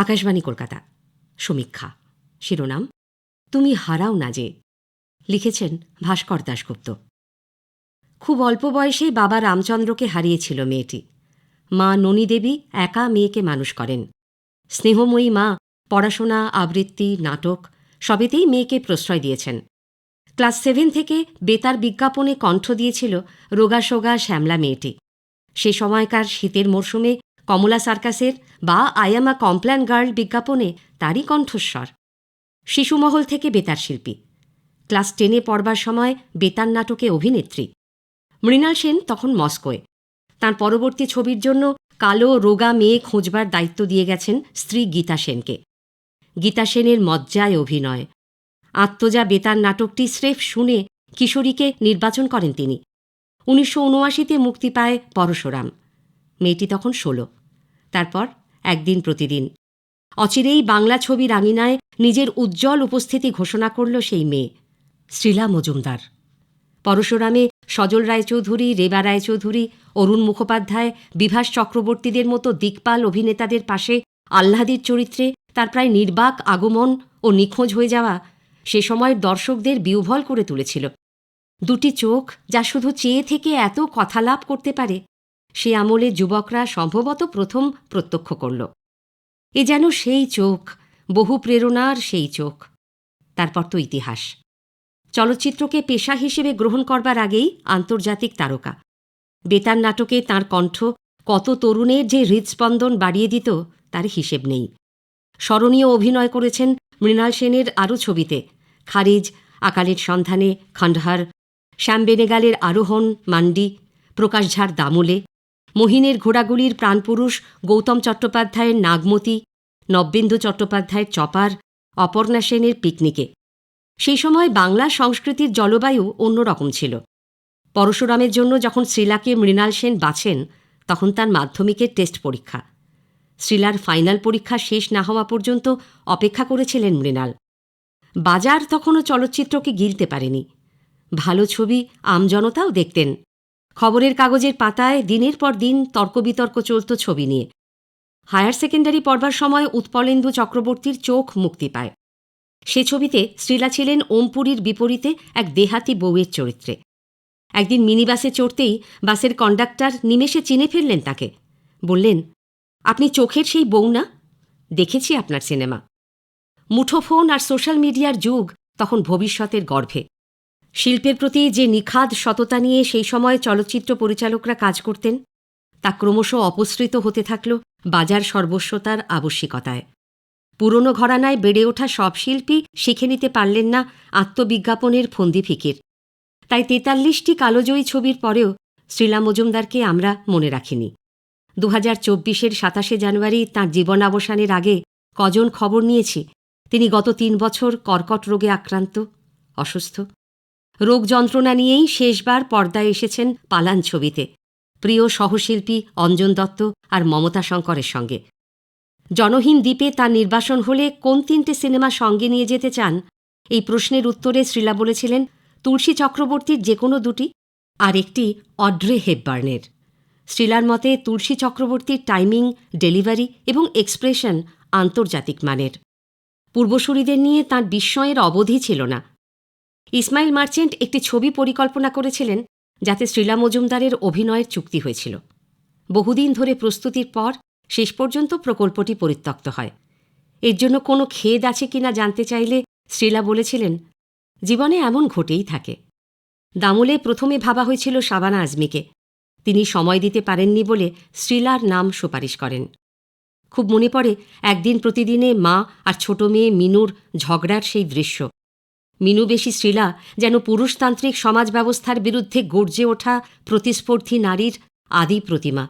আকাশবাণী কলকাতা। সমীক্ষা। শিরোনাম, তুমি হারাও না যে, লিখেছেন ভাস্কর দাশগুপ্ত। খুব অল্প বয়সেই বাবা রামচন্দ্রকে হারিয়েছিল মেয়েটি। মা ননী দেবী একা মেয়েকে মানুষ করেন। স্নেহময়ী মা, পড়াশোনা, আবৃত্তি, নাটক, সবেতেই মেয়েকে প্রশ্রয় দিয়েছেন। ক্লাস সেভেন থেকে বেতার বিজ্ঞাপনে কণ্ঠ দিয়েছিল রোগাসোগা শ্যামলা মেয়েটি। সে সময়কার শীতের মরশুমে কমলা সার্কাসের বা আয়ামা কমপ্ল্যান গার্ল বিজ্ঞাপনে তারই কণ্ঠস্বর। শিশুমহল থেকে বেতার শিল্পী। ক্লাস টেনে পড়বার সময় বেতার নাটকে অভিনেত্রী। মৃণাল সেন তখন মস্কোয়। তার পরবর্তী ছবির জন্য কালো, রোগা মেয়ে খোঁজবার দায়িত্ব দিয়ে গেছেন স্ত্রী গীতা সেনকে। গীতা সেনের মজ্জায় অভিনয়। আত্মজা বেতার নাটকটি স্রেফ শুনে কিশোরীকে নির্বাচন করেন তিনি। উনিশশো মুক্তি পায় পরশুরাম। মেয়েটি তখন ষোলো। তারপর একদিন প্রতিদিন। অচিরেই বাংলা ছবির আঙিনায় নিজের উজ্জ্বল উপস্থিতি ঘোষণা করল সেই মেয়ে, শ্রীলা মজুমদার। পরশুরামে সজল রায়চৌধুরী, রেবা রায়চৌধুরী, অরুণ মুখোপাধ্যায়, বিভাস চক্রবর্তীদের মতো দিকপাল অভিনেতাদের পাশে আহ্লাদির চরিত্রে তার প্রায় নির্বাক আগমন ও নিখোঁজ হয়ে যাওয়া সে সময়ের দর্শকদের বিউভল করে তুলেছিল। দুটি চোখ যা শুধু চেয়ে থেকে এত কথালাপ করতে পারে সে আমলে যুবকরা সম্ভবত প্রথম প্রত্যক্ষ করল। এ যেন সেই চোখ, বহু প্রেরণার সেই চোখ। তারপর তো ইতিহাস। চলচ্চিত্রকে পেশা হিসেবে গ্রহণ করবার আগেই আন্তর্জাতিক তারকা। বেতার নাটকে তার কণ্ঠ কত তরুণের যে হৃদস্পন্দন বাড়িয়ে দিত, তার হিসেব নেই। স্মরণীয় অভিনয় করেছেন মৃণাল সেনের আরও ছবিতে, খারিজ, আকালের সন্ধানে খণ্ডহার শ্যাম বেনেগালের আরোহণ, মান্ডি, প্রকাশ ঝাড় দামুলে মহিনের ঘোড়াগুলির প্রাণপুরুষ গৌতম চট্টোপাধ্যায়ের নাগমতি নব্যেন্দু চট্টোপাধ্যায়ের চপার, অপর্ণা সেনের পিকনিকে। সেই সময় বাংলা সংস্কৃতির জলবায়ু অন্যরকম ছিল। পরশুরামের জন্য যখন শ্রীলাকে মৃণাল সেন বাছেন, তখন তার মাধ্যমিকের টেস্ট পরীক্ষা। শ্রীলার ফাইনাল পরীক্ষা শেষ না হওয়া পর্যন্ত অপেক্ষা করেছিলেন মৃণাল। বাজার তখনও চলচ্চিত্রকে গিলতে পারেনি। ভালো ছবি, আমজনতাও দেখতেন। খবরের কাগজের পাতায় দিনের পর দিন তর্কবিতর্ক চলত ছবি নিয়ে। হায়ার সেকেন্ডারি পড়বার সময় উৎপলেন্দু চক্রবর্তীর চোখ মুক্তি পায়। সে ছবিতে শ্রীলা ছিলেন ওমপুরীর বিপরীতে এক দেহাতি বউয়ের চরিত্রে। একদিন মিনি বাসে চড়তেই বাসের কন্ডাক্টর নিমেষে চিনে ফেললেন তাকে। বললেন, আপনি চোখের সেই বউ না? দেখেছি আপনার সিনেমা। মুঠোফোন আর সোশ্যাল মিডিয়ার যুগ তখন ভবিষ্যতের গর্ভে। শিল্পের প্রতি যে নিখাদ সততা নিয়ে সেই সময় চলচ্চিত্র পরিচালকরা কাজ করতেন, তা ক্রমশ অপসৃত হতে থাকল বাজার সর্বস্বতার আবশ্যিকতায়। পুরনো ঘরানায় বেড়ে ওঠা সব শিল্পী শিখে নিতে পারলেন না আত্মবিজ্ঞাপনের ফন্দি ফিকির। তাই তেতাল্লিশটি কালোজয়ী ছবির পরেও শ্রীলা মজুমদারকে আমরা মনে রাখিনি। দু হাজার চব্বিশের সাতাশে জানুয়ারি তাঁর জীবনাবসানের আগে কজন খবর নিয়েছি, তিনি গত তিন বছর কর্কট রোগে আক্রান্ত, অসুস্থ। রোগ যন্ত্রণা নিয়েই শেষবার পর্দায় এসেছেন পালান ছবিতে। প্রিয় সহশিল্পী অঞ্জন দত্ত আর মমতা শঙ্করের সঙ্গে। জনহীন দ্বীপে তার নির্বাসন হলে কোন তিনটে সিনেমা সঙ্গে নিয়ে যেতে চান? এই প্রশ্নের উত্তরে শ্রীলা বলেছিলেন, তুলসী চক্রবর্তীর যে কোনো দুটি আর একটি অড্রে হেপবার্নের। শ্রীলার মতে, তুলসী চক্রবর্তীর টাইমিং, ডেলিভারি এবং এক্সপ্রেশন আন্তর্জাতিক মানের। পূর্বসূরিদের নিয়ে তাঁর বিস্ময়ের অবধি ছিল না। ইসমাইল মার্চেন্ট একটি ছবি পরিকল্পনা করেছিলেন যাতে শ্রীলা মজুমদারের অভিনয়ের চুক্তি হয়েছিল। বহুদিন ধরে প্রস্তুতির পর শেষ পর্যন্ত প্রকল্পটি পরিত্যক্ত হয়। এর জন্য কোনো খেদ আছে কিনা জানতে চাইলে শ্রীলা বলেছিলেন, জীবনে এমন ঘটেই থাকে। দামলে প্রথমে ভাবা হয়েছিল শাবানা আজমিকে। তিনি সময় দিতে পারেননি বলে শ্রীলার নাম সুপারিশ করেন। খুব মনে পড়ে একদিন প্রতিদিনে মা আর ছোট মেয়ে মিনুর ঝগড়ার সেই দৃশ্য। মিনু বেশি শ্রীলা যেন পুরুষতান্ত্রিক সমাজ ব্যবস্থার বিরুদ্ধে গর্জে ওঠা প্রতিস্পর্ধী নারীর আদি প্রতিমা।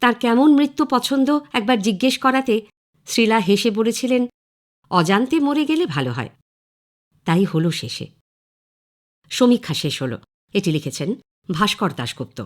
তার কেমন মৃত্যু পছন্দ একবার জিজ্ঞেস করাতে শ্রীলা হেসে বলেছিলেন, অজান্তে মরে গেলে ভালো হয়। তাই হল শেষে। সমীক্ষা শেষ হল। এটি লিখেছেন ভাস্কর দাশগুপ্ত।